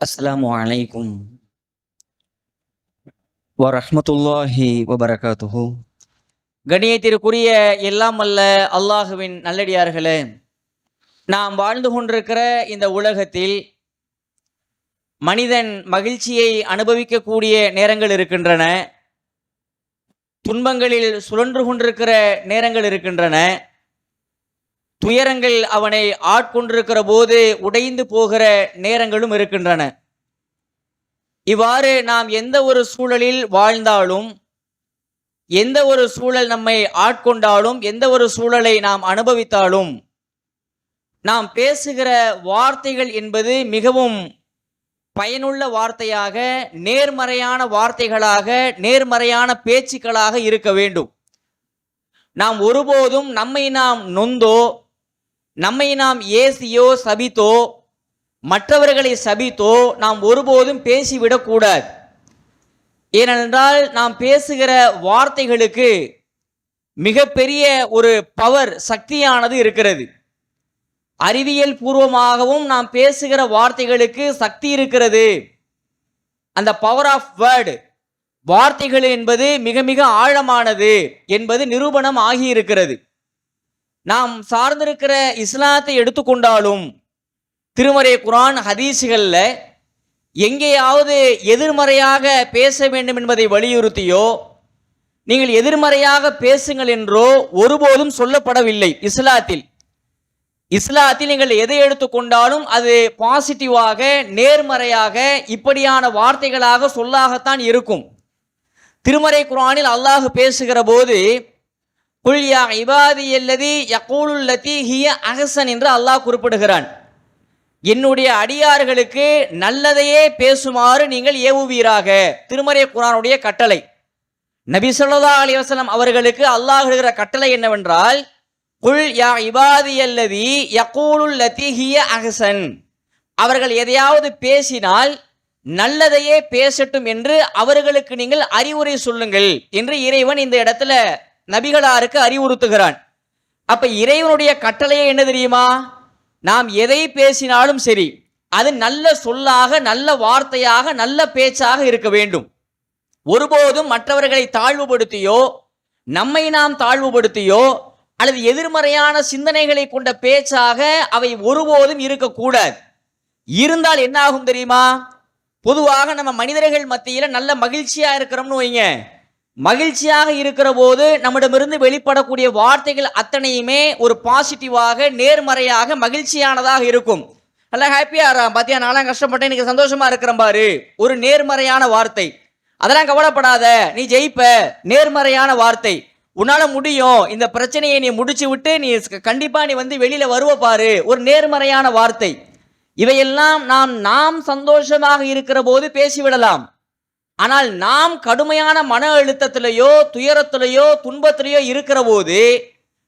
அஸ்லாம் வலைக்கும் வரமத்துல்லாஹி வபரகாத்துஹு. கணியத்திற்குரிய எல்லாம் அல்ல அல்லாஹுவின் நல்லடியார்களே நாம் வாழ்ந்து கொண்டிருக்கிற இந்த உலகத்தில் மனிதன் மகிழ்ச்சியை அனுபவிக்கக்கூடிய நேரங்கள் இருக்கின்றன துன்பங்களில் சுழன்று கொண்டிருக்கிற நேரங்கள் இருக்கின்றன துயரங்கள் அவனை ஆட்கொண்டிருக்கிற போது உடைந்து போகிற நேரங்களும் இருக்கின்றன. இவ்வாறு நாம் எந்த ஒரு சூழலில் வாழ்ந்தாலும் எந்த ஒரு சூழல் நம்மை ஆட்கொண்டாலும் எந்த ஒரு சூழலை நாம் அனுபவித்தாலும் நாம் பேசுகிற வார்த்தைகள் என்பது மிகவும் பயனுள்ள வார்த்தையாக நேர்மறையான வார்த்தைகளாக நேர்மறையான பேச்சுக்களாக இருக்க வேண்டும். நாம் ஒருபோதும் நம்மை நாம் நொந்தோ நம்மை நாம் ஏசியோ சபித்தோ மற்றவர்களை சபித்தோ நாம் ஒருபோதும் பேசிவிடக்கூடாது. ஏனென்றால் நாம் பேசுகிற வார்த்தைகளுக்கு மிகப்பெரிய ஒரு பவர் சக்தியானது இருக்கிறது. அறிவியல் பூர்வமாகவும் நாம் பேசுகிற வார்த்தைகளுக்கு சக்தி இருக்கிறது. அந்த பவர் ஆஃப் வேர்டு வார்த்தைகள் என்பது மிக மிக ஆழமானது என்பது நிரூபணம் ஆகியிருக்கிறது. நாம் சார்ந்திருக்கிற இஸ்லாத்தை எடுத்துக்கொண்டாலும் திருமறை குரான் ஹதீஸுகளில் எங்கேயாவது எதிர்மறையாக பேச வேண்டும் என்பதை வலியுறுத்தியோ நீங்கள் எதிர்மறையாக பேசுங்கள் என்றோ ஒருபோதும் சொல்லப்படவில்லை இஸ்லாத்தில். இஸ்லாத்தில் நீங்கள் எதை எடுத்துக்கொண்டாலும் அது பாசிட்டிவாக நேர்மறையாக இப்படியான வார்த்தைகளாக சொல்லாகத்தான் இருக்கும். திருமறை குரானில் அல்லாஹ் பேசுகிற போது குல்யா இபாதி அல்லதி யகூலுல்லதி ஹிய அஹசன் என்று அல்லாஹ் குறிப்பிடுகிறான். என்னுடைய அடியார்களுக்கு நல்லதையே பேசுமாறு நீங்கள் ஏவுவீராக. திருமறை குரானுடைய கட்டளை. நபி சொல்லா அலி வசலம் அவர்களுக்கு அல்லாஹ் கட்டளை என்னவென்றால் குல் யா இபாதி அல்லதி யகூலுல்லதி ஹிய அஹசன். அவர்கள் எதையாவது பேசினால் நல்லதையே பேசட்டும் என்று அவர்களுக்கு நீங்கள் அறிவுரை சொல்லுங்கள் என்று இறைவன் இந்த இடத்துல நபிகளாருக்கு அறிவுறுத்துகிறான். அப்ப இறைவனுடைய கட்டளையே என்ன தெரியுமா? நாம் எதை பேசினாலும் சரி அது நல்ல சொல்லாக நல்ல வார்த்தையாக நல்ல பேச்சாக இருக்க வேண்டும். ஒருபோதும் மற்றவர்களை தாழ்வுபடுத்தியோ நம்மை நாம் தாழ்வுபடுத்தியோ அல்லது எதிர்மறையான சிந்தனைகளை கொண்ட பேச்சாக அவை ஒருபோதும் இருக்கக்கூடாது. இருந்தால் என்ன ஆகும் தெரியுமா? பொதுவாக நம்ம மனிதர்கள் மத்தியில் நல்ல மகிழ்ச்சியா இருக்கிறோம்னு வைங்க. மகிழ்ச்சியாக இருக்கிற போது நம்மிடமிருந்து வெளிப்படக்கூடிய வார்த்தைகள் அத்தனையுமே ஒரு பாசிட்டிவாக நேர்மறையாக மகிழ்ச்சியானதாக இருக்கும். நல்லா ஹாப்பியா பாத்தியா? நான்லாம் கஷ்டப்பட்டேன் இன்னைக்கு சந்தோஷமா இருக்கிறேன் பாரு. ஒரு நேர்மறையான வார்த்தை. அதெல்லாம் கவலைப்படாத நீ ஜெயிப்ப. நேர்மறையான வார்த்தை. உன்னால முடியும். இந்த பிரச்சனையை நீ முடிச்சு விட்டு நீ கண்டிப்பா நீ வந்து வெளியில வருவ பாரு. ஒரு நேர்மறையான வார்த்தை. இவையெல்லாம் நாம் நாம் சந்தோஷமாக இருக்கிற போது பேசிவிடலாம். ஆனால் நாம் கடுமையான மன அழுத்தத்திலேயோ துயரத்திலேயோ துன்பத்திலேயோ இருக்கிற போது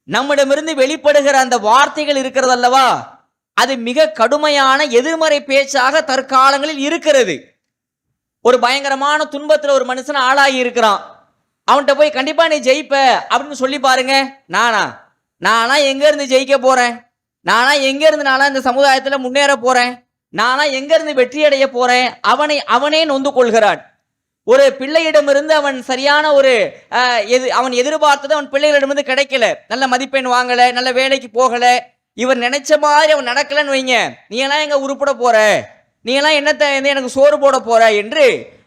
நம்மிடமிருந்து வெளிப்படுகிற அந்த வார்த்தைகள் இருக்கிறது அல்லவா அது மிக கடுமையான எதிர்மறை பேச்சாக தற்காலங்களில் இருக்கிறது. ஒரு பயங்கரமான துன்பத்தில் ஒரு மனுஷன் ஆளாகி இருக்கிறான். அவன்கிட்ட போய் கண்டிப்பா நீ ஜெயிப்ப அப்படின்னு சொல்லி பாருங்க. நானா? நானா எங்க இருந்து ஜெயிக்க போறேன்? நானா எங்க இருந்து நானா இந்த சமுதாயத்துல முன்னேற போறேன்? நானா எங்க இருந்து வெற்றி அடைய போறேன்? அவனை அவனே நொந்து கொள்கிறான். ஒரு பிள்ளையிடமிருந்து அவன் சரியான ஒரு எது அவன் எதிர்பார்த்தது அவன் பிள்ளைகளிடமிருந்து கிடைக்கல. நல்ல மதிப்பெண் வாங்கல நல்ல வேலைக்கு போகல. இவர் நினைச்ச மாதிரி அவன் நடக்கலன்னு வைங்க. நீ எல்லாம் எங்க உருப்பட போற? நீ எல்லாம் என்னத்தை எனக்கு சோறு போட போற? என்று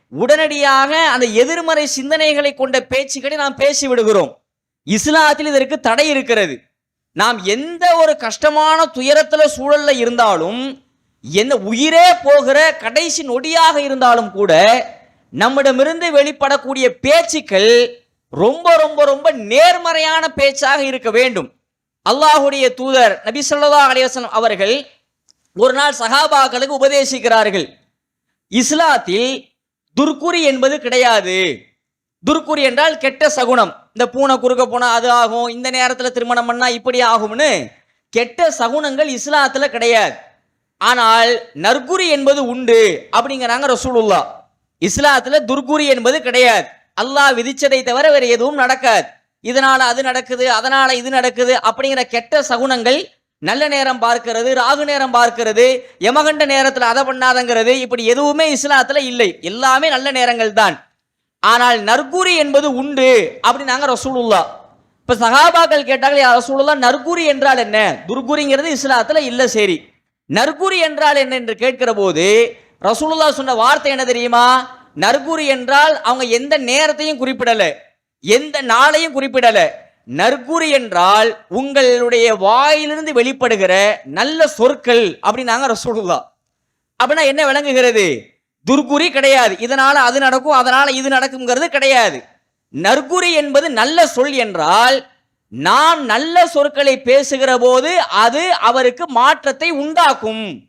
உடனடியாக அந்த எதிர்மறை சிந்தனைகளை கொண்ட பேச்சுக்களை நாம் பேசி விடுகிறோம். இஸ்லாத்தில் இதற்கு தடை இருக்கிறது. நாம் எந்த ஒரு கஷ்டமான துயரத்துல சூழல்ல இருந்தாலும் எந்த உயிரே போகிற கடைசி நொடியாக இருந்தாலும் கூட நம்மிடமிருந்து வெளிப்படக்கூடிய பேச்சுக்கள் ரொம்ப ரொம்ப ரொம்ப நேர்மறையான பேச்சாக இருக்க வேண்டும். அல்லாஹுடைய தூதர் நபி சொல்லா அலிவசனம் அவர்கள் ஒரு நாள் சகாபாக்களுக்கு உபதேசிக்கிறார்கள். இஸ்லாத்தில் துர்க்குறி என்பது கிடையாது. துர்க்குறி என்றால் கெட்ட சகுனம். இந்த பூனை குறுக்க போனால் அது ஆகும் இந்த நேரத்தில் திருமணம் பண்ணால் இப்படி ஆகும்னு கெட்ட சகுனங்கள் இஸ்லாத்தில் கிடையாது. ஆனால் நற்குறி என்பது உண்டு அப்படிங்கிறாங்க ரசூலுல்லா இஸ்லாத்துல துர்குறி என்பது கிடையாது. அல்லாஹ் விதிச்சதை தவிர வேற எதுவும் நடக்காது. இதனால அது நடக்குது அதனால இது நடக்குது அப்படிங்கிற கெட்ட சகுனங்கள் நல்ல நேரம் பார்க்கிறது ராகு நேரம் பார்க்கிறது யமகண்ட நேரத்தில் அதை பண்ணாதங்கிறது இப்படி எதுவுமே இஸ்லாத்துல இல்லை. எல்லாமே நல்ல நேரங்கள் தான். ஆனால் நற்குறி என்பது உண்டு அப்படின்னாங்க ரசூலுல்லா. இப்ப சகாபாக்கள் கேட்டாங்க "யா ரசூலுல்லா நற்குறி என்றால் என்ன? துர்குறிங்கிறது இஸ்லாத்துல இல்லை சரி. நற்குறி என்றால் என்ன என்று கேட்கிற போது ரசூலுல்லா சொன்ன வார்த்தை என்ன தெரியுமா? நற்குறி என்றால் அவங்க எந்த நேரத்தையும் குறிப்பிடல. எந்த நாளையும் குறிப்பிடல. நற்குறி என்றால் உங்களுடைய வாயிலிருந்து வெளிப்படுகிற நல்ல சொற்கள் அப்படின்னாங்க ரசூலுல்லா அப்படின்னா என்ன விளங்குகிறது? துர்குறி கிடையாது. இதனால அது நடக்கும் அதனால இது நடக்குங்கிறது கிடையாது. நற்குறி என்பது நல்ல சொல் என்றால் நாம் நல்ல சொற்களை பேசுகிற போது அது அவருக்கு மாற்றத்தை உண்டாக்கும்.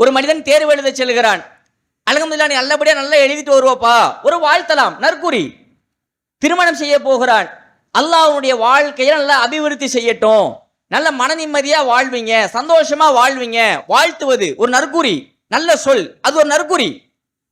ஒரு மனிதன் தேர்வு எழுத செல்கிறான். அலகம்துல்லா நீ நல்லபடியாக நல்லா எழுதிட்டு வருவோப்பா. ஒரு வாழ்த்தலாம் நற்குறி. திருமணம் செய்ய போகிறான். அல்லாஹ் உன்னுடைய வாழ்க்கையை நல்லா அபிவிருத்தி செய்யட்டும். நல்ல மன நிம்மதியாக வாழ்வீங்க சந்தோஷமா வாழ்வீங்க. வாழ்த்துவது ஒரு நற்குறி நல்ல சொல் அது ஒரு நற்குறி.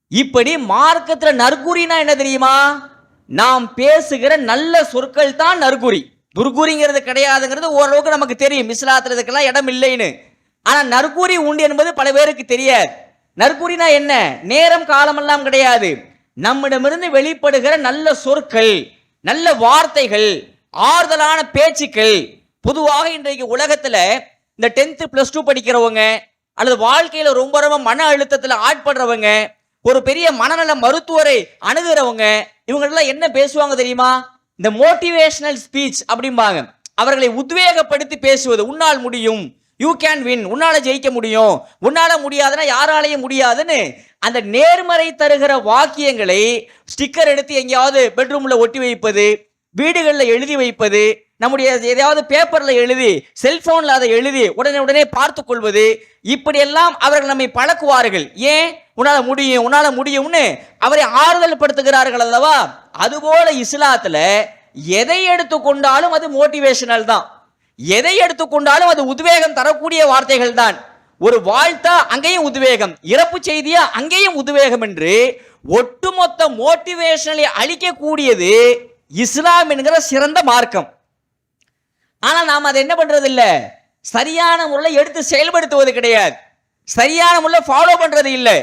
இப்படி மார்க்கத்தில் நற்குறினா என்ன தெரியுமா? நாம் பேசுகிற நல்ல சொற்கள் தான் நற்குறி. துர்குறிங்கிறது கிடையாதுங்கிறது ஓரளவுக்கு நமக்கு தெரியும். இஸ்லாத்துல இதுக்கெல்லாம் இடம் இல்லைன்னு. ஆனால் நற்கூறி உண்டு என்பது பல பேருக்கு தெரியாது. நற்குறினா என்ன? நேரம் காலமெல்லாம் கிடையாது. நம்மிடமிருந்து வெளிப்படுகிற நல்ல சொற்கள் நல்ல வார்த்தைகள் ஆறுதலான பேச்சுக்கள் பொதுவாக இன்றைக்கு உலகத்தில் இந்த டென்த்து ப்ளஸ் டூ படிக்கிறவங்க அல்லது வாழ்க்கையில் ரொம்ப ரொம்ப மன அழுத்தத்தில் ஆட்படுறவங்க ஒரு பெரிய மனநல மருத்துவரை அணுகிறவங்க இவங்கெல்லாம் என்ன பேசுவாங்க தெரியுமா? இந்த மோட்டிவேஷனல் ஸ்பீச் அப்படிம்பாங்க. அவர்களை உத்வேகப்படுத்தி பேசுவது உன்னால் முடியும். யூ கேன் வின் உன்னால ஜெயிக்க முடியும். உன்னால முடியாதுன்னா யாராலையும் முடியாதுன்னு அந்த நேர்மறை தருகிற வாக்கியங்களை ஸ்டிக்கர் எடுத்து எங்கேயாவது பெட்ரூம்ல ஒட்டி வைப்பது வீடுகளில் எழுதி வைப்பது நம்முடைய எதையாவது பேப்பர்ல எழுதி செல்போன்ல அதை எழுதி உடனே உடனே பார்த்து கொள்வது இப்படியெல்லாம் அவர்கள் நம்மை பழக்குவார்கள். ஏன்? உன்னால முடியும் உன்னால முடியும்னு அவரை ஆறுதல் படுத்துகிறார்கள் அல்லவா? அதுபோல இஸ்லாத்துல எதை எடுத்துக்கொண்டாலும் அது மோட்டிவேஷனல் தான். எதை எடுத்துக்கொண்டாலும் அது உத்வேகம் தரக்கூடிய வார்த்தைகள் தான் ஒரு வாழ்த்தா அங்கேயும் உத்வேகம் இறப்பு செய்தியா அங்கேயும் உத்வேகம் என்று ஒட்டுமொத்த மோட்டிவேஷனலை அளிக்கக்கூடியது இஸ்லாம் என்கிற சிறந்த மார்க்கம். ஆனால் நாம் அதை என்ன பண்றது இல்லை சரியான முறையில் எடுத்து செயல்படுத்துவது கிடையாது. சரியான முறையில் ஃபாலோ பண்றது இல்லை.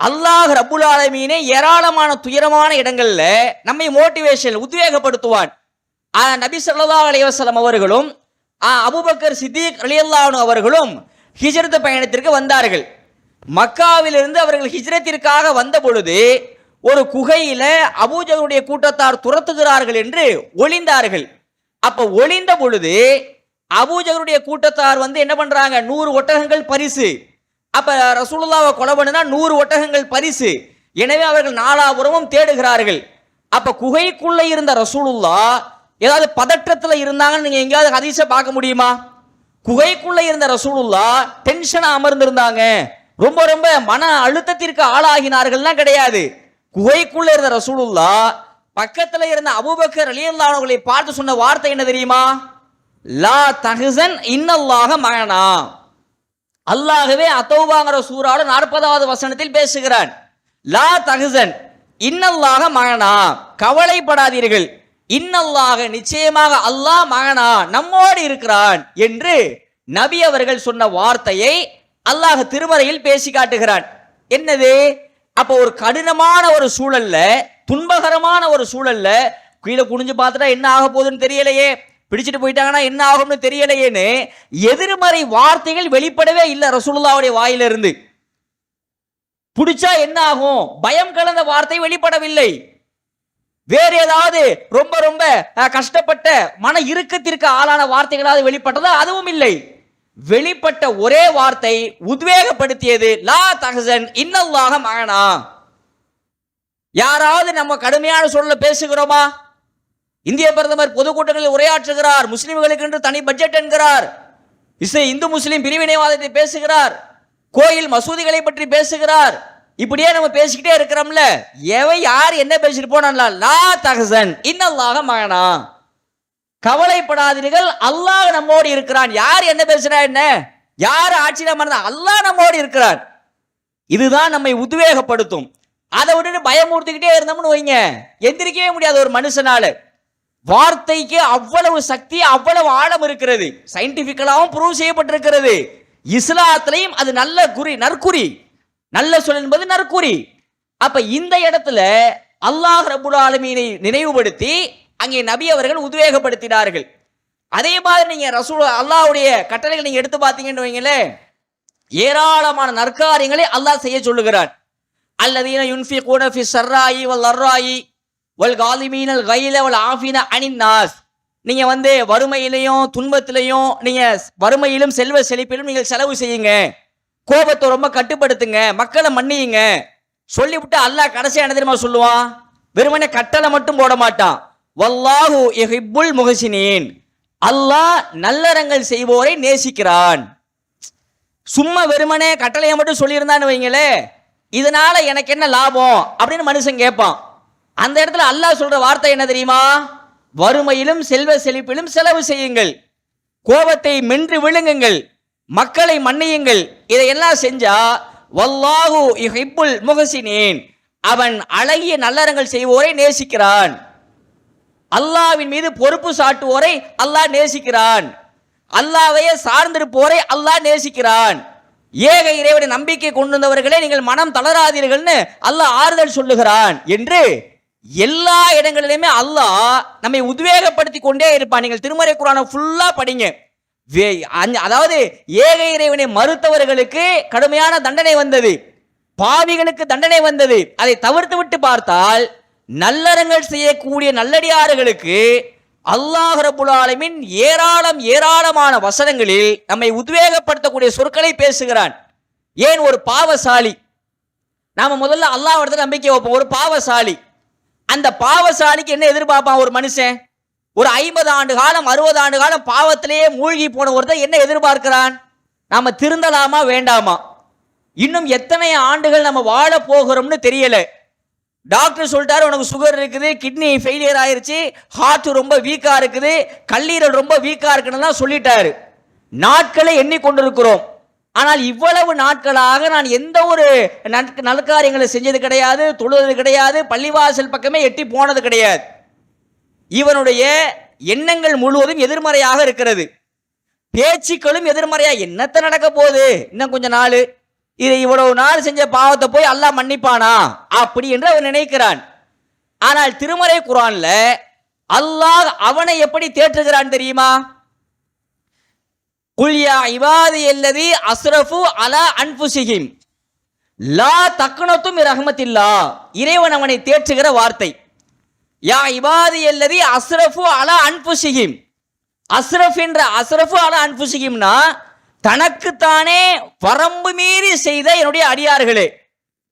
அல்லாஹ் ரபுல் ஆலமீனே ஏராளமான துயரமான இடங்கள்ல நம்மை மோட்டிவேஷன் உத்வேகப்படுத்துவான். ஆனால் நபி சொல்லா அலைவாசலம் அவர்களும் அபூபக்கர் சித்திக் அலியல்லானு அவர்களும் ஹிஜ்ரத் பயணத்திற்கு வந்தார்கள். மக்காவிலிருந்து அவர்கள் ஹிஜ்ரத்திற்காக வந்த பொழுது ஒரு குகையில அபூஜருடைய கூட்டத்தார் துரத்துகிறார்கள் என்று ஒளிந்தார்கள். அப்ப ஒளிந்த பொழுது அபூஜகருடைய கூட்டத்தார் வந்து என்ன பண்றாங்க? நூறு ஒட்டகங்கள் பரிசு. அப்ப ரசூலுல்லாவை கொலை பண்ணுனா நூறு ஒட்டகங்கள் பரிசு. எனவே அவர்கள் நாலாபுரமும் தேடுகிறார்கள். அப்ப குகைக்குள்ள இருந்த ரசூலுல்லா ஏதாவது பதற்றத்தில் இருந்தாங்கன்னு நீங்க எங்கேயாவது ஹதீஸை பார்க்க முடியுமா? குகைக்குள்ள இருந்த ரசூலுல்லா டென்ஷனா அமர்ந்திருந்தாங்க. ரொம்ப ரொம்ப மன அழுத்தத்திற்கு ஆளாகினார்கள்லாம் கிடையாது. குகைக்குள்ள இருந்த ரசூலுல்லா பக்கத்தில் இருந்த அபுபக்கர் அலியல்லானவர்களை பார்த்து சொன்ன வார்த்தை என்ன தெரியுமா? லா தஹசன் இன்னல்லாக மகனா. அல்லாகவே அத்தௌபாங்கிற சூறாட நாற்பதாவது வசனத்தில் பேசுகிறான். லா தஹசன் இன்னல்லாக மகனா. கவலைப்படாதீர்கள். இன்னல்லாக நிச்சயமாக அல்லாஹ் மகனா நம்மோடு இருக்கிறான் என்று நபி அவர்கள் சொன்ன வார்த்தையை அல்லாஹ் திருமறையில் பேசி காட்டுகிறான். என்னது? அப்போ ஒரு கடினமான ஒரு சூழல்ல துன்பகரமான ஒரு சூழல்ல கீழே குனிஞ்சு பார்த்துட்டா என்ன ஆக போகுதுன்னு தெரியலையே. பிடிச்சிட்டு போயிட்டாங்கன்னா என்ன ஆகும்னு தெரியலையேன்னு எதிர்மறை வார்த்தைகள் வெளிப்படவே இல்லை ரசூலுல்லாவுடைய வாயிலிருந்து. பிடிச்சா என்ன ஆகும்? பயம் கலந்த வார்த்தை வெளிப்படவில்லை. வேறு ஏதாவது ரொம்ப ரொம்ப கஷ்டப்பட்ட மன இறுக்கத்திற்கு ஆளான வார்த்தைகளாவது வெளிப்பட்டதா? அதுவும் இல்லை. வெளிப்பட்ட ஒரே வார்த்தை உத்வேகப்படுத்தியது லா தகசன் இன்னல்லாக மகனா. யாராவது நம்ம கடுமையான சூழல பேசுகிறோமா? இந்திய பிரதமர் பொதுக்கூட்டங்களில் உரையாற்றுகிறார் முஸ்லிம்களுக்கு என்று தனி பட்ஜெட் என்கிறார். இசை இந்து முஸ்லிம் பிரிவினைவாதத்தை பேசுகிறார். கோயில் மசூதிகளை பற்றி பேசுகிறார். இப்படியே நம்ம பேசிக்கிட்டே இருக்கிறோம்ல. எவை யார் என்ன பேசிட்டு போனா லா தகசன் இன்னல்லாக மகனா. கவலைப்படாதீர்கள் அல்லாஹ் நம்மோடு இருக்கிறான். யார் என்ன பேசுறா என்ன? யார் ஆட்சியில மறந்தா அல்லாஹ் நம்மோடு இருக்கிறான் இதுதான் நம்மை உத்வேகப்படுத்தும். அதை விட்டுட்டு பயமுறுத்திக்கிட்டே இருந்தோம்னு வைங்க. எந்திரிக்கவே முடியாது ஒரு மனுஷனால. வார்த்தைக்கு அவ்வளவு சக்தி அவ்வளவு ஆழம் இருக்கிறது. சயின்டிபிக்கலாவும் ப்ரூவ் செய்யப்பட்டிருக்கிறது. இஸ்லாத்திலையும் அது நல்ல குறி நற்குறி. நல்ல சொல் என்பது நற்குறி. அப்ப இந்த இடத்துல அல்லாஹ் ரபுல் ஆலமீனை நினைவுபடுத்தி அங்கே நபி அவர்கள் உத்வேகப்படுத்தினார்கள். அதே மாதிரி நீங்க ரசூல் அல்லாஹ்வுடைய கட்டளைகளை நீங்க எடுத்து பார்த்தீங்கன்னு வைங்களேன். ஏராளமான நற்காரியங்களை அல்லாஹ் செய்ய சொல்லுகிறான். அல்லதீன யுன்ஃபி கூனஃபி சர்ராயி வல் அர்ராயி வல் காலிமீனல் கைல வல் ஆஃபின அனின் நாஸ். நீங்கள் வந்து வறுமையிலையும் துன்பத்திலையும் நீங்கள் வறுமையிலும் செல்வ செழிப்பிலும் நீங்கள் செலவு செய்யுங்க. கோபத்தை ரொம்ப கட்டுப்படுத்துங்க மக்களை மன்னியுங்க. சொல்லிவிட்டு அல்லாஹ் கடைசி என்ன தெரியுமா சொல்லுவான் வெறுமனே கட்டளை மட்டும் போட மாட்டான். வல்லாஹு யுஹிப்புல் முஹசினீன். அல்லாஹ் நல்லறங்கள் செய்வோரை நேசிக்கிறான். சும்மா வெறுமனே கட்டளையை மட்டும் சொல்லியிருந்தான்னு வைங்களே இதனால எனக்கு என்ன லாபம்? அப்படின்னு மனுஷன் கேட்பான். அந்த இடத்துல அல்லாஹ் சொல்ற வார்த்தை என்ன தெரியுமா? வறுமையிலும் செல்வ செழிப்பிலும் செலவு செய்யுங்கள். கோபத்தை மென்று விழுங்குங்கள். மக்களை மன்னியுங்கள். இதையெல்லாம் செஞ்சா வல்லாஹு இஹிப்புல் முகசினேன் அவன் அழகிய நல்லறங்கள் செய்வோரை நேசிக்கிறான். அல்லாவின் மீது பொறுப்பு சாட்டுவோரை அல்லாஹ் நேசிக்கிறான். அல்லாவையே சார்ந்திருப்போரை அல்லாஹ் நேசிக்கிறான். ஏக இறைவனை நம்பிக்கை கொண்டு வந்தவர்களே நீங்கள் மனம் தளராதீர்கள்னு அல்லாஹ் ஆறுதல் சொல்லுகிறான் என்று எல்லா இடங்களிலுமே அல்லாஹ் நம்மை உத்வேகப்படுத்தி கொண்டே இருப்பான். நீங்கள் திருமறை குரானை ஃபுல்லாக படிங்க. அதாவது ஏக இறைவனை மறுத்தவர்களுக்கு கடுமையான தண்டனை வந்தது. பாவிகளுக்கு தண்டனை வந்தது. அதை தவிர்த்து விட்டு பார்த்தால் நல்லறங்கள் செய்யக்கூடிய நல்லடியார்களுக்கு அல்லாஹ் ரபுல் ஏராளம் ஏராளமான வசனங்களில் நம்மை உத்வேகப்படுத்தக்கூடிய சொற்களை பேசுகிறான். ஏன்? ஒரு பாவசாலி. நாம முதல்ல அல்லாஹ் நம்பிக்கை வைப்போம். ஒரு பாவசாலி. அந்த பாவசாலிக்கு என்ன எதிர்பார்ப்பான் ஒரு மனுஷன்? ஒரு ஐம்பது ஆண்டு காலம் அறுபது ஆண்டு காலம் பாவத்திலேயே மூழ்கி போன ஒருத்தர் என்ன எதிர்பார்க்கிறான்? நாம திருந்தலாமா வேண்டாமா? இன்னும் எத்தனை ஆண்டுகள் நம்ம வாழ போகிறோம்னு தெரியல. டாக்டர் சொல்லிட்டாரு உனக்கு சுகர் இருக்குது கிட்னி ஃபெயிலியர் ஆயிருச்சு ஹார்ட் ரொம்ப வீக்கா இருக்குது கல்லீரல் ரொம்ப வீக்கா இருக்குன்னு சொல்லிட்டாரு. நாட்களை எண்ணிக்கொண்டிருக்கிறோம். ஆனால் இவ்வளவு நாட்களாக நான் எந்த ஒரு நற்க- நல்காரியங்களை செஞ்சது கிடையாது தொழுது கிடையாது பள்ளிவாசல் பக்கமே எட்டி போனது கிடையாது. இவனுடைய எண்ணங்கள் முழுவதும் எதிர்மறையாக இருக்கிறது. பேச்சுக்களும் எதிர்மறையா? என்னத்த நடக்க போகுது? இன்னும் கொஞ்ச நாள். இதை இவ்வளவு நாள் செஞ்ச பாவத்தை போய் அல்லாஹ் மன்னிப்பானா? அப்படி என்று அவன் நினைக்கிறான். ஆனால் திருமறை குரான்ல அல்லாஹ் அவனை எப்படி தேற்றுகிறான் தெரியுமா? குல்யா இவாதி எல்லதி அஸ்ரஃபு அலா அன்புசிஹிம் லா தக்குனத்தும் ரஹமத்தில்லா இறைவன் அவனை தேற்றுகிற வார்த்தை. யா இபாதி அல்லது அஸ்ரஃபு அலா அன்புசிகிம் அஸ்ரஃப் என்ற அஸ்ரஃபு அலா அன்புசிகிம்னா தனக்குத்தானே வரம்பு மீறி செய்த என்னுடைய அடியார்களே.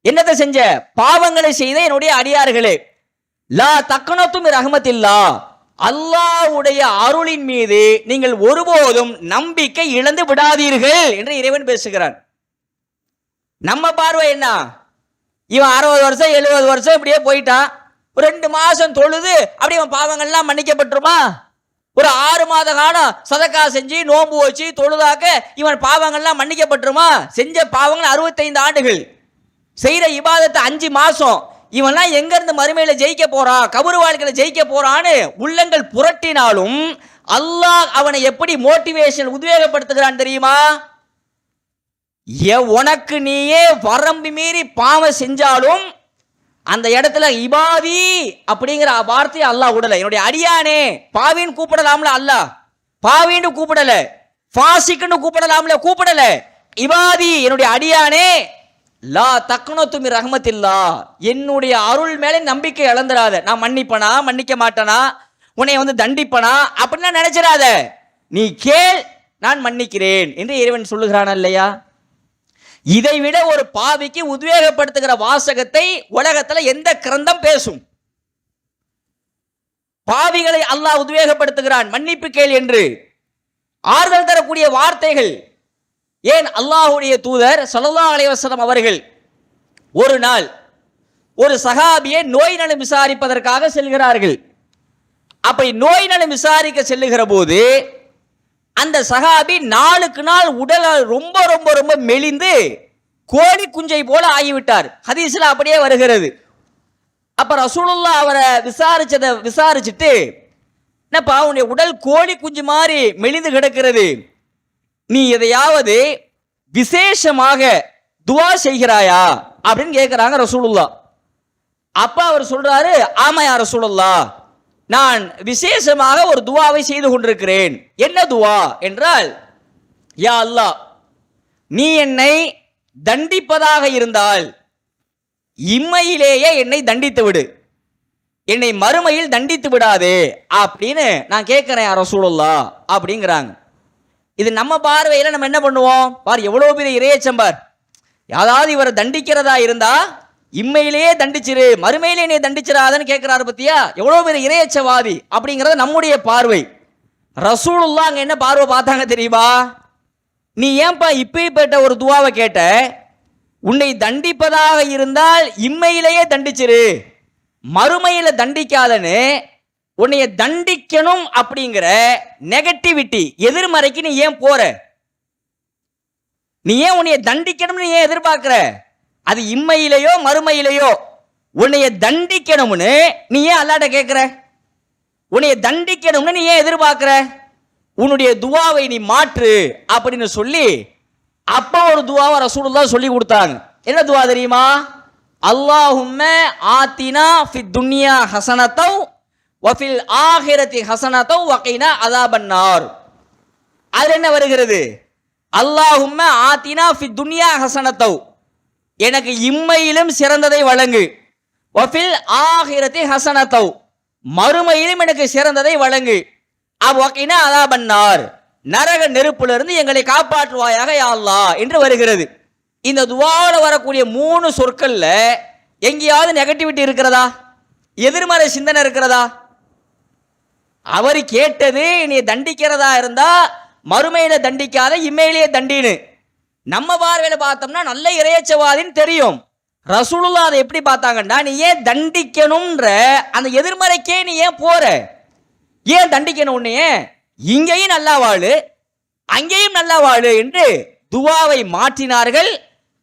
என்னத்தை செஞ்ச? பாவங்களை செய்த என்னுடைய அடியார்களே. லா தக்கனத்தும் ரஹமத்தில்லா. அல்லாவுடைய அருளின் மீது நீங்கள் ஒருபோதும் நம்பிக்கை இழந்து விடாதீர்கள் என்று இறைவன் பேசுகிறான். நம்ம பார்வை என்ன? இவன் அறுபது வருஷம் எழுபது வருஷம் இப்படியே போயிட்டான். ஒரு ரெண்டு மாசம் தொழுது அப்படி அவன் பாவங்கள்லாம் மன்னிக்கப்பட்டுருமா ஒரு ஆறு மாத காலம் சதக்கா செஞ்சு நோன்பு வச்சு தொழுதாக்க இவன் பாவங்கள்லாம் மன்னிக்கப்பட்டுருமா? செஞ்ச பாவங்கள் அறுபத்தைந்து ஆண்டுகள். செய்கிற இபாதத்தை அஞ்சு மாதம் இவன்லாம் எங்கேருந்து மறுமையில் ஜெயிக்க போகிறான் கபரு வாழ்க்கையில் ஜெயிக்க போகிறான்னு உள்ளங்கள் புரட்டினாலும் அல்லாஹ் அவனை எப்படி மோட்டிவேஷன் உத்வேகப்படுத்துகிறான் தெரியுமா? எ- உனக்கு நீயே வரம்பு மீறி பாவம் செஞ்சாலும் அந்த இடத்துல இபாதி அப்படிங்கிற வார்த்தையை அல்லாஹ் விடல. என்னுடைய அடியானே பாவின்னு கூப்பிடலாம்ல அல்லாஹ். பாவின்னு கூப்பிடல. ஃபாசிக்குன்னு கூப்பிடலாம்ல கூப்பிடல. இபாதி என்னுடைய அடியானே லா தக்குனத்துமி ரஹமத்தில்லா. என்னுடைய அருள் மேலே நம்பிக்கை இழந்துடாத. நான் மன்னிப்பனா மன்னிக்க மாட்டேனா உன்னை வந்து தண்டிப்பனா அப்படின்னா நினைச்சிடாத. நீ கேள் நான் மன்னிக்கிறேன் என்று இறைவன் சொல்லுகிறானா இல்லையா? இதை விட ஒரு பாவிக்கு உத்வேகப்படுத்துகிற வாசகத்தை உலகத்தில் எந்த கிரந்தம் பேசும்? பாவிகளை அல்லாஹ் உத்வேகப்படுத்துகிறான். மன்னிப்பு கேள் என்று ஆறுதல் தரக்கூடிய வார்த்தைகள். ஏன் அல்லாஹுடைய தூதர் ஸல்லல்லாஹு அலைஹி அவர்கள் ஒரு நாள் ஒரு சகாபியை நோய் நலம் விசாரிப்பதற்காக செல்கிறார்கள். அப்படி நோய் நலம் விசாரிக்க செல்லுகிற போது அந்த சகாபி நாளுக்கு நாள் உடல் ரொம்ப ரொம்ப ரொம்ப மெலிந்து கோழி குஞ்சை போல ஆகிவிட்டார். ஹதீஸ்ல அப்படியே வருகிறது. அப்ப ரசூலுல்லா அவரை விசாரிச்சதை விசாரிச்சுட்டு என்னப்பா உன்னுடைய உடல் கோழி குஞ்சு மாதிரி மெலிந்து கிடக்கிறது. நீ எதையாவது விசேஷமாக துவா செய்கிறாயா? அப்படின்னு கேட்கிறாங்க ரசூலுல்லா அப்பா அவர் சொல்றாரு ஆமாயா ரசூலுல்லா நான் விசேஷமாக ஒரு துவாவை செய்து கொண்டிருக்கிறேன். என்ன துவா? என்றால் யா அல்லாஹ் நீ என்னை தண்டிப்பதாக இருந்தால் இம்மையிலேயே என்னை தண்டித்து விடு. என்னை மறுமையில் தண்டித்து விடாதே அப்படின்னு நான் கேட்குறேன் யாரோ சூழல்லா அப்படிங்கிறாங்க. இது நம்ம பார்வையில் நம்ம என்ன பண்ணுவோம்? பார் எவ்வளோ பெரிய இறையச்சம்பார் யாராவது இவரை தண்டிக்கிறதா இருந்தால் இம்மையிலேயே தண்டிச்சிரு மறுமையிலே நீ தண்டிச்சிடாதன்னு கேட்கிறாரு பத்தியா? எவ்வளோ பெரிய இறையச்சவாதி அப்படிங்கிறது நம்முடைய பார்வை. ரசூலுல்லா அங்க என்ன பார்வை பார்த்தாங்க தெரியுமா? நீ ஏன்பா இப்பேற்பட்ட ஒரு துவாவை கேட்ட? உன்னை தண்டிப்பதாக இருந்தால் இம்மையிலேயே தண்டிச்சிரு. மறுமையில தண்டிக்காதன்னு உன்னைய தண்டிக்கணும் அப்படிங்கிற நெகட்டிவிட்டி எதிர்மறைக்கு நீ ஏன் போற? நீ ஏன் உன்னைய தண்டிக்கணும்னு ஏன் எதிர்பார்க்கிற? அது இம்மையிலேயோ மறுமையிலேயோ உன்னைய தண்டிக்கணும்னு நீ ஏன் அல்லாட்ட கேட்குற உன்னைய தண்டிக்கணும்னு நீ ஏன் எதிர்பார்க்குற? உன்னுடைய துவாவை நீ மாற்று அப்படின்னு சொல்லி அப்போ ஒரு துவாவை ரசூலுல்லா சொல்லி கொடுத்தாங்க. என்ன துவா தெரியுமா? அல்லாஹும்ம ஆத்தினா ஃபி துன்யா ஹசனத்தவ் வஃபில் ஆஹிரத்தி ஹசனத்தவ் வகைனா அதாபன்னார் அது என்ன வருகிறது? அல்லாஹும்ம ஆத்தினா ஃபி துன்யா ஹசனத்தவ். எனக்கு இம்மையிலும் சிறந்ததை வழங்கு. வஃபில் ஆஹிரத்தி ஹசனத்தவ் மறுமையிலும் எனக்கு சிறந்ததை வழங்கு. அவ்வொக்கினா அதா பண்ணார் நரக நெருப்பிலிருந்து எங்களை காப்பாற்றுவாயாக யாழ்லா என்று வருகிறது. இந்த துவாவில் வரக்கூடிய மூணு சொற்களில் எங்கேயாவது நெகட்டிவிட்டி இருக்கிறதா? எதிர்மறை சிந்தனை இருக்கிறதா? அவர் கேட்டது நீ தண்டிக்கிறதா இருந்தா மறுமையில தண்டிக்காத இம்மையிலேயே தண்டின்னு. நம்ம பார்வையில் பார்த்தோம்னா நல்ல இறையச்சவாதின்னு தெரியும். ரசூலுல்லா அதை எப்படி பார்த்தாங்கன்னா நீ ஏன் தண்டிக்கணும்ன்ற அந்த எதிர்மறைக்கே நீ ஏன் போற? ஏன் தண்டிக்கணும் உன்னையே இங்கேயும் நல்லா வாழு அங்கேயும் நல்லா வாழு என்று துவாவை மாற்றினார்கள்.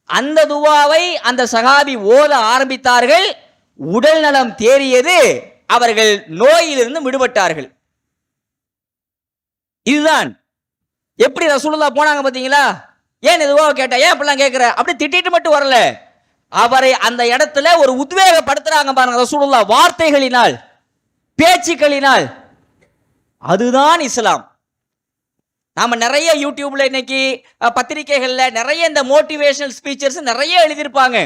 அந்த துவாவை அந்த சகாபி ஓத ஆரம்பித்தார்கள். உடல் நலம் தேறியது அவர்கள் நோயிலிருந்து விடுபட்டார்கள். இதுதான். எப்படி ரசூலுல்லா போனாங்க பார்த்தீங்களா? ஏன் இதுவோ கேட்டா? ஏன் அப்படிலாம் கேட்குற அப்படி திட்டிட்டு மட்டும் வரல. அவரை அந்த இடத்துல ஒரு உத்வேகப்படுத்துறாங்க பாருங்க ரசூலுல்லா வார்த்தைகளினால் பேச்சுக்களினால். அதுதான் இஸ்லாம். நாம நிறைய யூடியூப்ல இன்னைக்கு அஹ், நிறைய இந்த மோட்டிவேஷனல் ஸ்பீச்சர்ஸ் நிறைய எழுதியிருப்பாங்க.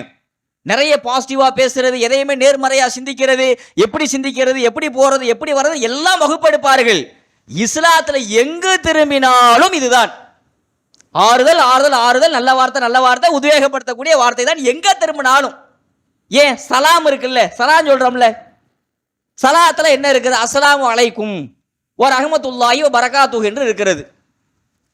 நிறைய பாசிட்டிவா பேசுறது எதையுமே நேர்மறையா சிந்திக்கிறது எப்படி சிந்திக்கிறது எப்படி போறது எப்படி வர்றது எல்லாம் வகுப்பெடுப்பார்கள். இஸ்லாத்துல எங்கு திரும்பினாலும் இதுதான். ஆறுதல் ஆறுதல் ஆறுதல் நல்ல வார்த்தை நல்ல வார்த்தை உத்வேகப்படுத்தக்கூடிய வார்த்தை தான் எங்க திரும்பினாலும். ஏன்? சலாம் இருக்குல்ல. சலாம் சொல்றோம்ல. சலாத்துல என்ன இருக்குது? அஸ்ஸலாமு அலைக்கும் ஒரு அகமத்துல்லாஹி பரகாத்து என்று இருக்கிறது.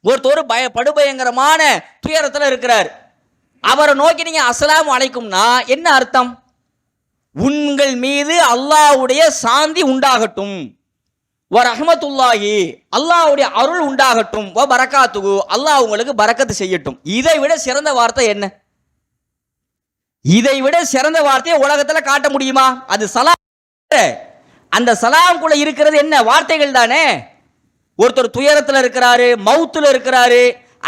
ஒருத்தர் பய படுபயங்கரமான துயரத்தில் இருக்கிறார். அவரை நோக்கி நீங்க அஸ்ஸலாமு அலைக்கும்னா என்ன அர்த்தம்? உங்கள் மீது அல்லாஹ்வுடைய சாந்தி உண்டாகட்டும். ஒரு அஹமத்துல்லாஹி அல்லாஹுடைய அருள் உண்டாகட்டும். வ பரக்காத்துகு அல்லாஹ் உங்களுக்கு பரக்கத்து செய்யட்டும். இதை விட சிறந்த வார்த்தை என்ன? இதை விட சிறந்த வார்த்தையை உலகத்தில் காட்ட முடியுமா? அது சலாம் அந்த சலாம்குள்ள இருக்கிறது என்ன? வார்த்தைகள் தானே. ஒருத்தர் துயரத்தில் இருக்கிறாரு மவுத்தில் இருக்கிறாரு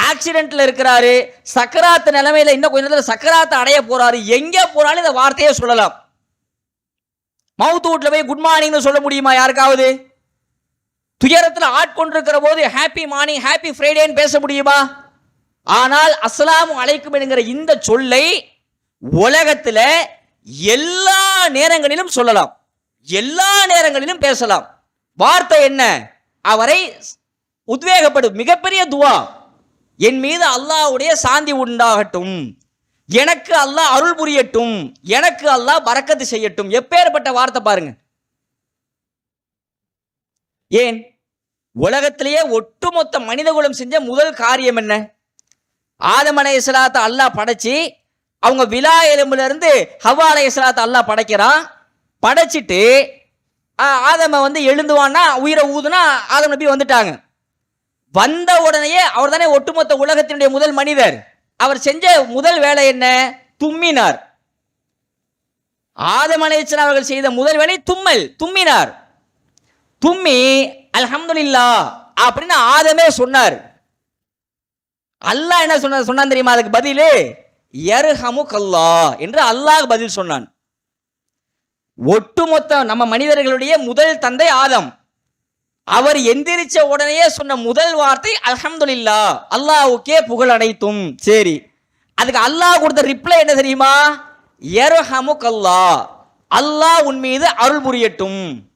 ஆக்சிடென்ட்ல இருக்கிறாரு சக்கராத்து நிலைமையில இன்னும் கொஞ்ச நேரத்தில் சக்கராத்தை அடைய போறாரு. எங்க போனாலும் இந்த வார்த்தையே சொல்லலாம். மவுத்து வீட்டில் போய் குட் மார்னிங்னு சொல்ல முடியுமா? யாருக்காவது? துயரத்தில் ஆட்கொண்டிருக்கிற போது ஹாப்பி மார்னிங் ஹாப்பி ஃப்ரைடேன்னு பேச முடியுமா? ஆனால் அஸ்ஸலாமு அழைக்கும் என்கிற இந்த சொல்லை உலகத்தில் எல்லா நேரங்களிலும் சொல்லலாம். எல்லா நேரங்களிலும் பேசலாம். வார்த்தை என்ன? அவரை உத்வேகப்படும் மிகப்பெரிய துவா. என் மீது அல்லாவுடைய சாந்தி உண்டாகட்டும். எனக்கு அல்லாஹ் அருள் புரியட்டும். எனக்கு அல்லாஹ் பறக்கத்து செய்யட்டும். எப்பேற்பட்ட வார்த்தை பாருங்க. ஏன்? உலகத்திலேயே ஒட்டுமொத்த மனிதகுலம் செஞ்ச முதல் காரியம் என்ன? ஆதமலை அலைஹிஸ்ஸலாத்தை அல்லாஹ் படைச்சி அவங்க விழா எலும்புல இருந்து ஹவ்வா அலைஹிஸ்ஸலாத்தை அல்லாஹ் படைக்கிறான். படைச்சிட்டு ஆதம வந்து எழுந்துவான்னா உயிரை ஊதுனா ஆதம் நபி வந்துட்டாங்க. வந்த உடனேயே அவர் தானே ஒட்டுமொத்த உலகத்தினுடைய முதல் மனிதர். அவர் செஞ்ச முதல் வேலை என்ன? தும்மினார். ஆதம் அவர்கள் செய்த முதல் வேலை தும்மல் தும்மினார். தும்மி அல்ஹம்துல்லா அப்படின்னு ஆதமே சொன்னார். அல்லாஹ் என்ன சொன்ன சொன்னான் தெரியுமா? அதுக்கு பதிலு எர்ஹமு கல்லா என்று அல்லாஹ் பதில் சொன்னான். ஒட்டுமொத்த நம்ம மனிதர்களுடைய முதல் தந்தை ஆதம். அவர் எந்திரிச்ச உடனேயே சொன்ன முதல் வார்த்தை அல்ஹம்துல்லா அல்லாஹ்வுக்கே புகழ் அனைத்தும். சரி. அதுக்கு அல்லாஹ் கொடுத்த ரிப்ளை என்ன தெரியுமா? எருஹமு கல்லா அல்லாஹ் உன் மீது அருள் புரியட்டும்.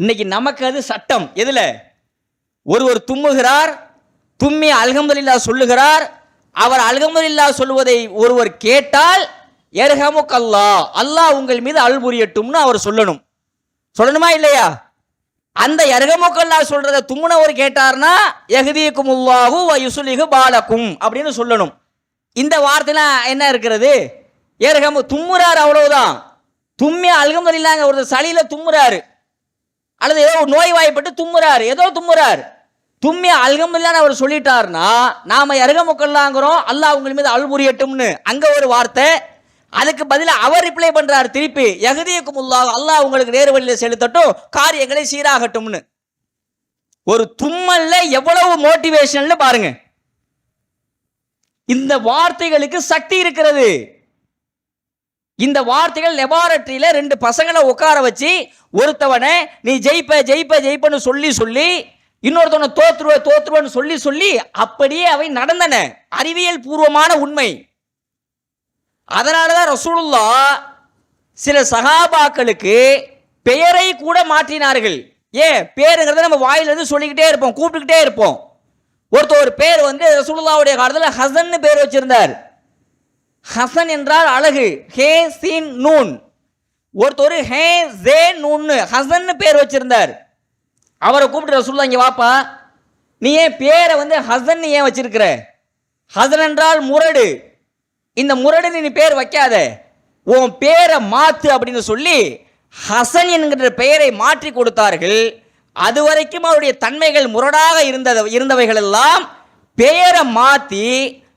இன்னைக்கு நமக்கு அது சட்டம். எதில்? ஒருவர் தும்முகிறார் தும்மி அல்ஹம்துலில்லா சொல்லுகிறார் அவர் அல்கமதில்லா சொல்வதை ஒருவர் கேட்டால் எர்ஹமுக் அல்லா அல்லாஹ் உங்கள் மீது அல் புரியட்டும்னு அவர் சொல்லணும். சொல்லணுமா இல்லையா? அந்த எர்ஹமுக்கல்லா சொல்றத தும்முனவர் கேட்டார்னா எஹதீக்குமுல்லாஹு வ யுஸ்லிஹு பாலக்கும் அப்படின்னு சொல்லணும். இந்த வார்த்தைனா என்ன இருக்கிறது? ஏர்ஹமு தும்முறார் அவ்வளவுதான். தும்மி அல்ஹம்துலில்லாங்க ஒரு சளியில தும்முறாரு. அல்லது ஏதோ ஒரு நோய் வாய்ப்பட்டு தும்முறாரு ஏதோ தும்முறாரு. தும்மி அல்ஹம்துலில்லான்னு அவர் சொல்லிட்டாருன்னா நாம எரகமுக்கல்லாங்கிறோம் அல்லாஹ் உங்கள் மீது அருள் அங்கே அங்க ஒரு வார்த்தை. அதுக்கு பதிலாக அவர் ரிப்ளை பண்றாரு திருப்பி எகதியக்குமுல்லாஹ் அல்லாஹ் உங்களுக்கு நேரு வழியில் செலுத்தட்டும் காரியங்களை சீராகட்டும்னு. ஒரு தும்மல்ல எவ்வளவு மோட்டிவேஷன்ல பாருங்க. இந்த வார்த்தைகளுக்கு சக்தி இருக்கிறது. இந்த வார்த்தைகள் லெபார்டரியில் ரெண்டு பசங்களை உட்கார வச்சு ஒருத்தவனை நீ ஜெயிப்ப ஜெயிப்ப ஜெயிப்பன்னு சொல்லி சொல்லி இன்னொருத்தவனை தோத்துருவ தோத்துருவன்னு சொல்லி சொல்லி அப்படியே அவை நடந்தன. அறிவியல் பூர்வமான உண்மை. அதனாலதான் ரசூலுல்லா சில சகாபாக்களுக்கு பெயரை கூட மாற்றினார்கள். ஏன்? பேருங்கிறத நம்ம வாயிலிருந்து சொல்லிக்கிட்டே இருப்போம் கூப்பிட்டுக்கிட்டே இருப்போம். ஒருத்தர் ஒரு பேர் வந்து ரசூலுல்லாவுடைய காலத்தில் ஹசன் பேர் வச்சிருந்தார். ஹசன் என்றால் அழகு. ஹே சீன் நூன். ஒருத்தர் ஹே ஜே நூன்னு ஹசன்னு பேர் வச்சிருந்தார். அவரை கூப்பிட்டு ரசூல்லா இங்கே வாப்பா. நீ ஏன் பேரை வந்து ஹசன் ஏன் வச்சிருக்கிற? ஹசன் என்றால் முரடு. இந்த முரடு நீ பேர் வைக்காத. உன் பேரை மாத்து அப்படின்னு சொல்லி ஹசன் என்கிற பெயரை மாற்றி கொடுத்தார்கள். அதுவரைக்கும் அவருடைய தன்மைகள் முரடாக இருந்தது இருந்தவைகள் எல்லாம் பெயரை மாற்றி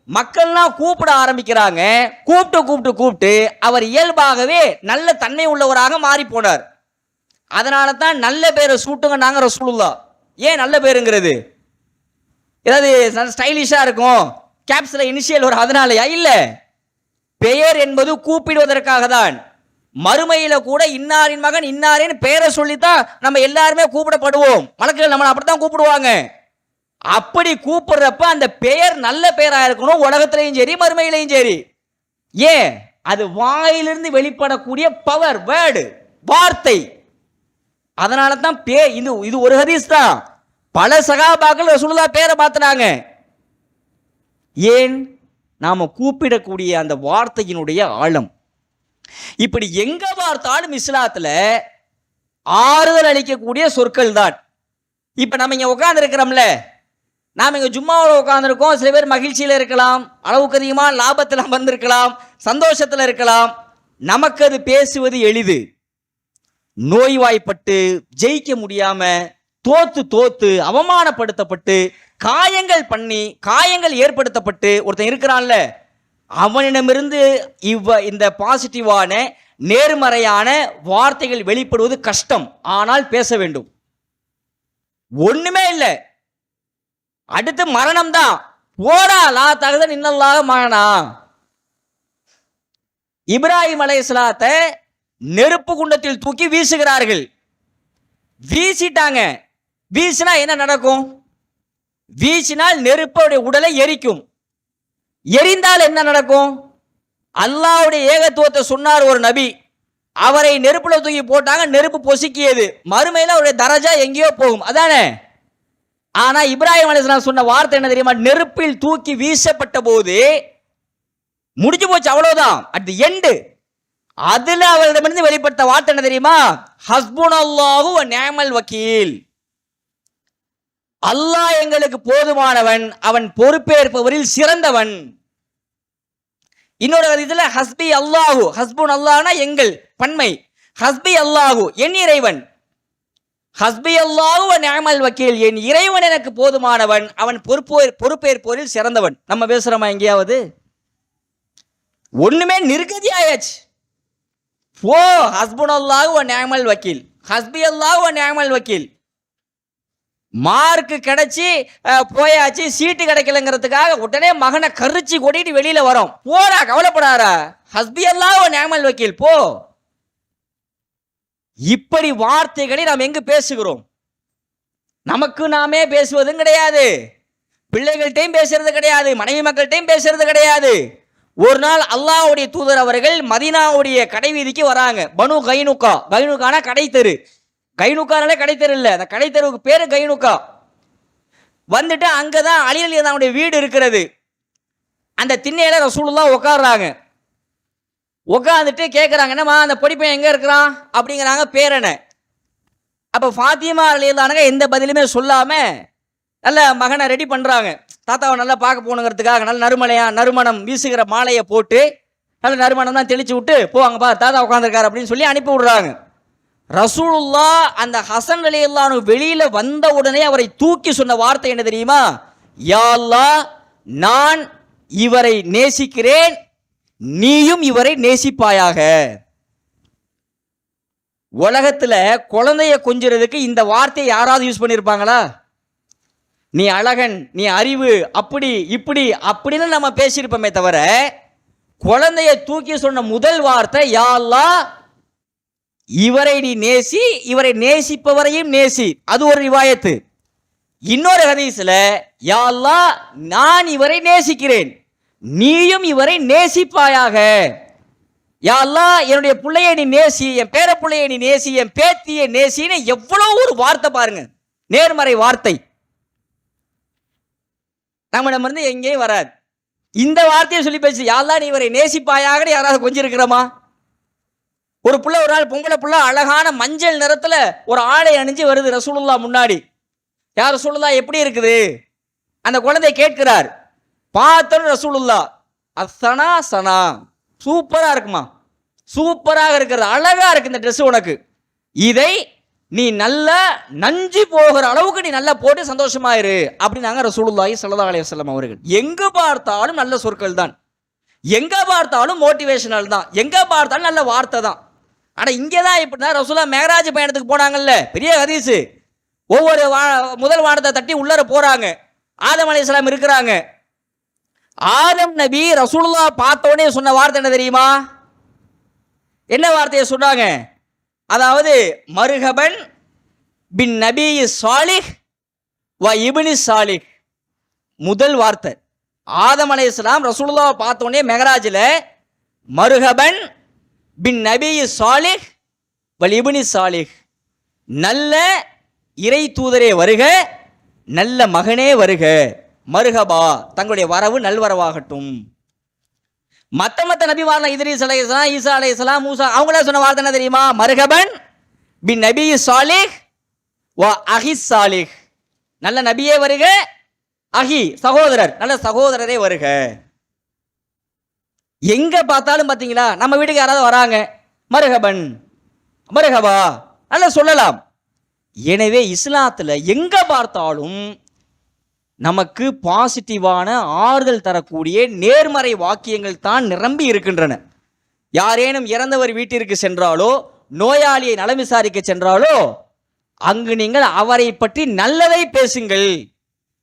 மக்கள்லாம் கூப்பிட ஆரம்பிக்கிறாங்க. கூப்பிட்டு கூப்பிட்டு கூப்பிட்டு அவர் இயல்பாகவே நல்ல தன்மை உள்ளவராக மாறி போனார். அதனால தான் நல்ல பேரை சூட்டுங்க நாங்க ரசூலுல்லா. ஏன் நல்ல பேருங்கிறது? ஏதாவது ஸ்டைலிஷாக இருக்கும். கேப்ஸில் இனிஷியல் வரும். அதனாலயா? இல்லை. பெயர் என்பது கூப்பிடுவதற்காக தான். மறுமையில கூட இன்னாரின் மகன் இன்னாரின் பெயரை சொல்லித்தான் நம்ம எல்லாருமே கூப்பிடப்படுவோம். வழக்குகள் நம்மளை அப்படித்தான் கூப்பிடுவாங்க. அப்படி கூப்பிடுறப்ப அந்த பெயர் நல்ல பெயராக இருக்கணும் உலகத்திலையும் சரி மறுமையிலையும் சரி. ஏன்? அது வாயிலிருந்து வெளிப்படக்கூடிய பவர் வேர்டு வார்த்தை. அதனால தான் பே இது இது ஒரு ஹதீஸ் தான். பல சகாபாக்கள் ரசூலுல்லா பேரை மாத்தினாங்க. ஏன்? நாம கூப்பிடக்கூடிய அந்த வார்த்தையினுடைய ஆழம். இப்படி எங்க பார்த்தாலும் இஸ்லாத்துல ஆறுதல் அளிக்கக்கூடிய சொற்கள் தான் இப்ப நம்ம இங்க உட்கார்ந்து இருக்கிறோம்ல நாம் இங்கே ஜும்மாவில் உட்காந்துருக்கோம் சில பேர் மகிழ்ச்சியில் இருக்கலாம். அளவுக்கு அதிகமாக லாபத்தில் வந்திருக்கலாம். சந்தோஷத்தில் இருக்கலாம். நமக்கு அது பேசுவது எளிது. நோய்வாய்ப்பட்டு ஜெயிக்க முடியாம தோத்து தோத்து அவமானப்படுத்தப்பட்டு காயங்கள் பண்ணி காயங்கள் ஏற்படுத்தப்பட்டு ஒருத்தன் இருக்கிறான்ல அவனிடமிருந்து இவ்வ இந்த பாசிட்டிவான நேர்மறையான வார்த்தைகள் வெளிப்படுவது கஷ்டம். ஆனால் பேச வேண்டும். ஒண்ணுமே இல்லை. அடுத்து மரணம் தான் ஓடா லா தகுத நின்னல்லாக மரணா. இப்ராஹிம் அலைஹிஸ்ஸலாத்தை நெருப்பு குண்டத்தில் தூக்கி வீசுகிறார்கள். வீசிட்டாங்க. வீசினா என்ன நடக்கும்? வீசினால் நெருப்போடைய உடலை எரிக்கும். எரிந்தால் என்ன நடக்கும்? அல்லாவுடைய ஏகத்துவத்தை சொன்னார் ஒரு நபி. அவரை நெருப்புல தூக்கி போட்டாங்க நெருப்பு பொசுக்கியது. மறுமையில் அவருடைய தரஜா எங்கேயோ போகும். அதானே? ஆனா இப்ராஹிம் அலிஸ்லாம் சொன்ன வார்த்தை என்ன தெரியுமா? நெருப்பில் தூக்கி வீசப்பட்ட போது முடிஞ்சு போச்சு அவ்வளவுதான். அட் தி எண்டு அதுல அவரிடமிருந்து வெளிப்பட்ட வார்த்தை என்ன தெரியுமா? ஹஸ்புன் அல்லாஹு நேமல் வக்கீல். அல்லாஹ் எங்களுக்கு போதுமானவன் அவன் பொறுப்பேற்பவரில் சிறந்தவன். இன்னொரு இதுல ஹஸ்பி அல்லாஹு ஹஸ்புன் அல்லாஹ்னா எங்கள் பன்மை. ஹஸ்பி அல்லாஹு என் இறைவன். ஹஸ்பி அல்லாஹு நியாமல் வக்கீல். என் இறைவன் எனக்கு போதுமானவன். அவன் பொறுப்போ பொறுப்பேற்போரில் சிறந்தவன். நம்ம பேசுறோமா எங்கேயாவது? ஒண்ணுமே நிர்கதி ஆயாச்சு ஓ ஹஸ்புன் அல்லாஹு நேமல் வக்கீல். ஹஸ்பி அல்லாஹு நேமல் வக்கீல். மார்க் கிடைச்சி போயாச்சு சீட்டு கிடைக்கலங்கிறதுக்காக உடனே மகனை கரிச்சு கொட்டிட்டு வெளியில வரோம். போடா கவலைப்படாரா ஹஸ்பி எல்லாம் நேமல் வக்கீல் போ. இப்படி வார்த்தைகளை நாம் எங்கு பேசுகிறோம்? நமக்கு நாமே பேசுவதும் கிடையாது. பிள்ளைகள்கிட்டையும் பேசுறது கிடையாது. மனைவி மக்கள்கிட்டையும் பேசுறது கிடையாது. ஒரு நாள் அல்லாஹ்வுடைய தூதர் அவர்கள் மதீனாவுடைய கடை வீதிக்கு வராங்க. பனு கைனுக்கா. கைனுக்கானா கடை தெரு கைனுக்கானாலே கடை தெரு இல்லை. அந்த கடை தெருவுக்கு பேரு கைனுக்கா. வந்துட்டு அங்கதான் அழியல் அவனுடைய வீடு இருக்கிறது. அந்த திண்ணையில ரசூலுல்லாஹ் உட்கார்றாங்க உட்காந்துட்டு கேட்குறாங்க என்னம்மா அந்த பொடிப்பையன் எங்கே இருக்கிறான்? அப்படிங்கிறாங்க பேரனை. அப்போ ஃபாத்திமா அலியல்லானுங்க எந்த பதிலுமே சொல்லாமல் நல்ல மகனை ரெடி பண்ணுறாங்க தாத்தாவை நல்லா பார்க்க போகணுங்கிறதுக்காக நல்ல நறுமலையா நறுமணம் வீசுகிற மாலையை போட்டு நல்ல நறுமணம்லாம் தெளிச்சு விட்டு போவாங்கப்பா பா தாத்தா உட்காந்துருக்காரு அப்படின்னு சொல்லி அனுப்பி விடுறாங்க. ரசூலுல்லா அந்த ஹசன் அலி வெளியில் வந்த உடனே அவரை தூக்கி சொன்ன வார்த்தை என்ன தெரியுமா? யா நான் இவரை நேசிக்கிறேன் நீயும் இவரை நேசிப்பாயாக. உலகத்தில் குழந்தைய கொஞ்சிறதுக்கு இந்த வார்த்தையை யாராவது யூஸ் பண்ணியிருப்பாங்களா நீ அழகன் நீ அறிவு அப்படி இப்படி அப்படின்னு நம்ம பேசியிருப்போமே தவிர குழந்தைய தூக்கி சொன்ன முதல் வார்த்தை யாழ்லா இவரை நீ நேசி இவரை நேசிப்பவரையும் நேசி. அது ஒரு ரிவாயத்து. இன்னொரு ஹதீஸில் யாழ்லா நான் இவரை நேசிக்கிறேன். நீயும் இவரை நேசிப்பாயாக. யா என்னுடைய பிள்ளையை நீ நேசி என் பேர பிள்ளையை நீ நேசி என் பேத்தியை நேசின்னு எவ்வளோ ஒரு வார்த்தை பாருங்க. நேர்மறை வார்த்தை. நம்மிடம் இருந்து எங்கேயும் வராது. இந்த வார்த்தையை சொல்லி பேசி யாழ்லா நீ இவரை நேசிப்பாயாகன்னு யாராவது கொஞ்சம் இருக்கிறோமா ஒரு பிள்ளை ஒரு நாள் பொங்கலை பிள்ளை அழகான மஞ்சள் நிறத்தில் ஒரு ஆடை அணிஞ்சு வருது ரசூலுல்லா முன்னாடி. யார் ரசூலுல்லா எப்படி இருக்குது? அந்த குழந்தை கேட்கிறார். பார்த்தோன்னு ரசூலுல்லா. அசனா சனா. சூப்பராக இருக்குமா? சூப்பராக இருக்கிறது. அழகாக இருக்கு இந்த ட்ரெஸ் உனக்கு. இதை நீ நல்லா நஞ்சு போகிற அளவுக்கு நீ நல்லா போட்டு சந்தோஷமாயிரு அப்படின்னாங்க ரசூலுல்லாஹி சல்லா அலைஹி வஸல்லம் அவர்கள். எங்கே பார்த்தாலும் நல்ல சொற்கள் தான். எங்கே பார்த்தாலும் மோட்டிவேஷனல் தான். எங்கே பார்த்தாலும் நல்ல வார்த்தை தான். ஆனால் இங்கே தான் இப்படின்னா ரசூலா மேகராஜ் பயணத்துக்கு போனாங்கல்ல. பெரிய ஹதீஸ். ஒவ்வொரு வா முதல் வானத்தை தட்டி உள்ளர போகிறாங்க ஆதம் அலைஹிஸ்ஸலாம் இருக்கிறாங்க. ஆதம் நபி ரசூலுல்லா பார்த்தோன்னே சொன்ன வார்த்தை என்ன தெரியுமா? என்ன வார்த்தையை சொன்னாங்க அதாவது மருகபன் பின் நபி சாலிஹ் வ இபினி சாலிஹ். முதல் வார்த்தை. ஆதம் அலைஹிஸ்ஸலாம் இஸ்லாம் ரசூலுல்லாவை பார்த்தோன்னே மெகராஜில் மருகபன் பின் நபி சாலிஹ் வல் இபினி சாலிஹ். நல்ல இறை தூதரே வருக நல்ல மகனே வருக. மருகபா தங்களுடைய வரவு நல்வரவாகட்டும். மத்த மத்த நபிமாரல இத்ரீஸ் அலையலாம் ஈசா இஸ்லாம் மூசா அவங்களே சொன்ன வார்த்தை என்ன தெரியுமா? மருகபன் பி நபி சாலிஹ் வா அஹி சாலிஹ் நல்ல நபியே வருக அஹி சகோதரர் நல்ல சகோதரரே வருக. எங்க பார்த்தாலும் பார்த்தீங்களா நம்ம வீட்டுக்கு யாராவது வராங்க மருகபன் மருகபா நல்லா சொல்லலாம். எனவே இஸ்லாத்தில் எங்க பார்த்தாலும் நமக்கு பாசிட்டிவான ஆறுதல் தரக்கூடிய நேர்மறை வாக்கியங்கள் தான் நிரம்பி இருக்கின்றன. யாரேனும் இறந்தவர் வீட்டிற்கு சென்றாலோ நோயாளியை நலம் விசாரிக்க சென்றாலோ அங்கு நீங்கள் அவரை பற்றி நல்லதை பேசுங்கள்.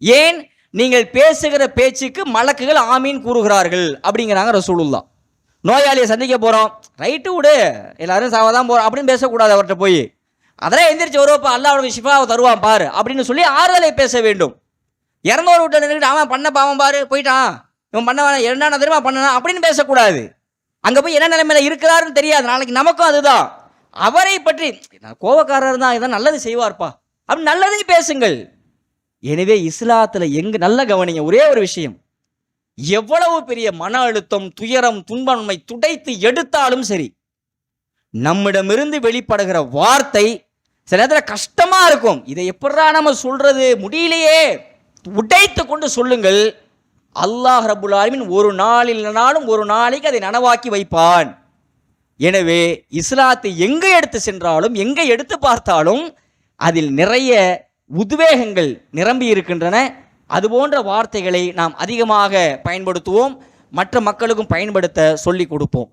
ஏன்? நீங்கள் பேசுகிற பேச்சுக்கு மலக்குகள் ஆமீன் கூறுகிறார்கள் அப்படிங்கிறாங்க ரசூலுல்லா நோயாளியை சந்திக்க போகிறோம் ரைட்டு விடு எல்லாரும் சாவதான் போகிறோம் அப்படின்னு பேசக்கூடாது அவர்கிட்ட போய். அதெல்லாம் எந்திரிச்சு வருவப்பா அல்லாஹ் அவனுக்கு ஷிஃபாவை தருவான் பாரு அப்படின்னு சொல்லி ஆறுதலை பேச வேண்டும். இறந்தவர் வீட்டில் நின்றுட்டு அவன் பண்ண பாவம் பாரு போயிட்டான். இவன் பண்ண வேணாம் என்ன தெரியுமா பண்ணனா? அப்படின்னு பேசக்கூடாது. அங்கே போய் என்ன நிலைமையில இருக்கிறாருன்னு தெரியாது. நாளைக்கு நமக்கும் அதுதான். அவரை பற்றி நான் கோவக்காரர் தான் இதான் நல்லது செய்வார்ப்பா. அப்படி நல்லதே பேசுங்கள். எனவே இஸ்லாத்தில் எங்கு நல்ல கவனிங்க ஒரே ஒரு விஷயம். எவ்வளவு பெரிய மன அழுத்தம் துயரம் துன்பன்மை துடைத்து எடுத்தாலும் சரி நம்மிடமிருந்து வெளிப்படுகிற வார்த்தை சில நேரத்தில் கஷ்டமாக இருக்கும். இதை எப்படா நம்ம சொல்றது? முடியலையே. உடைத்து கொண்டு சொல்லுங்கள் அல்லாஹ் ரபுல் ஒரு நாள் ஒரு நாளைக்கு அதை நனவாக்கி வைப்பான். எனவே இஸ்லாத்தை எங்கே எடுத்து சென்றாலும் எங்கே எடுத்து பார்த்தாலும் அதில் நிறைய உத்வேகங்கள் நிரம்பி இருக்கின்றன. அதுபோன்ற வார்த்தைகளை நாம் அதிகமாக பயன்படுத்துவோம் மற்ற மக்களுக்கும் பயன்படுத்த சொல்லிக் கொடுப்போம்.